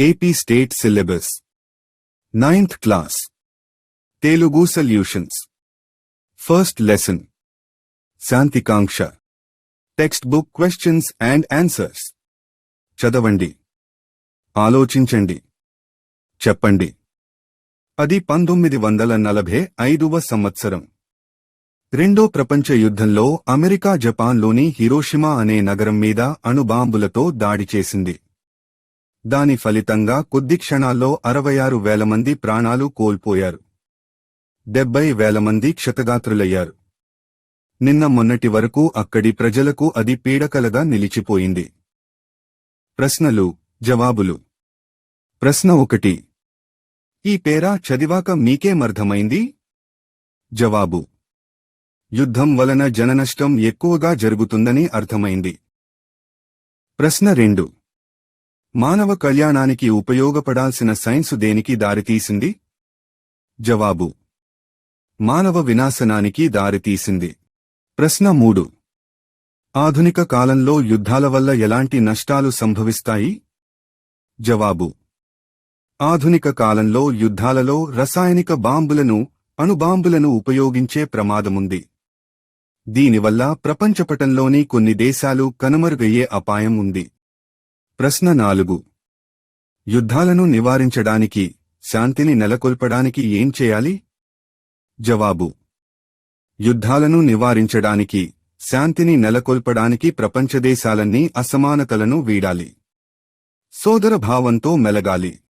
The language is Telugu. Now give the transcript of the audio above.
AP state Syllabus. Ninth class Telugu Solutions. First lesson Shantikanksha text book questions and answers చదవండి ఆలోచించండి చెప్పండి అది పంతొమ్మిది వందల నలభై ఐదవ సంవత్సరం. రెండో ప్రపంచ యుద్ధంలో అమెరికా జపాన్లోని హిరోషిమా అనే నగరం మీద అణుబాంబులతో దాడి చేసింది. దాని ఫలితంగా కొద్ది క్షణాల్లో అరవై ఆరు వేల మంది ప్రాణాలు కోల్పోయారు. డెబ్బై వేల మంది క్షతగాత్రులయ్యారు. నిన్న మొన్నటి వరకు అక్కడి ప్రజలకు అది పీడకలగా నిలిచిపోయింది. ప్రశ్నలు జవాబులు. ప్రశ్న ఒకటి. ఈ పేరా చదివాక మీకేమర్థమైంది జవాబు. యుద్ధం వలన జననష్టం ఎక్కువగా జరుగుతుందని అర్థమైంది. ప్రశ్న రెండు. మానవ కళ్యాణానికి ఉపయోగపడాల్సిన సైన్సు దేనికి దారితీసింది జవాబు. మానవ వినాశనానికి దారితీసింది ప్రశ్న మూడు. ఆధునిక కాలంలో యుద్ధాల వల్ల ఎలాంటి నష్టాలు సంభవిస్తాయి? జవాబు. ఆధునిక కాలంలో యుద్ధాలలో రసాయనిక బాంబులను అణుబాంబులను ఉపయోగించే ప్రమాదముంది. దీనివల్ల ప్రపంచపటంలోని కొన్ని దేశాలు కనుమరుగయ్యే అపాయం ఉంది. ప్రశ్న నాలుగు. యుద్ధాలను నివారించడానికి శాంతిని నెలకొల్పడానికి ఏం చేయాలి? జవాబు. యుద్ధాలను నివారించడానికి శాంతిని నెలకొల్పడానికి ప్రపంచదేశాలన్నీ అసమానతలను వీడాలి. సోదర భావంతో మెలగాలి.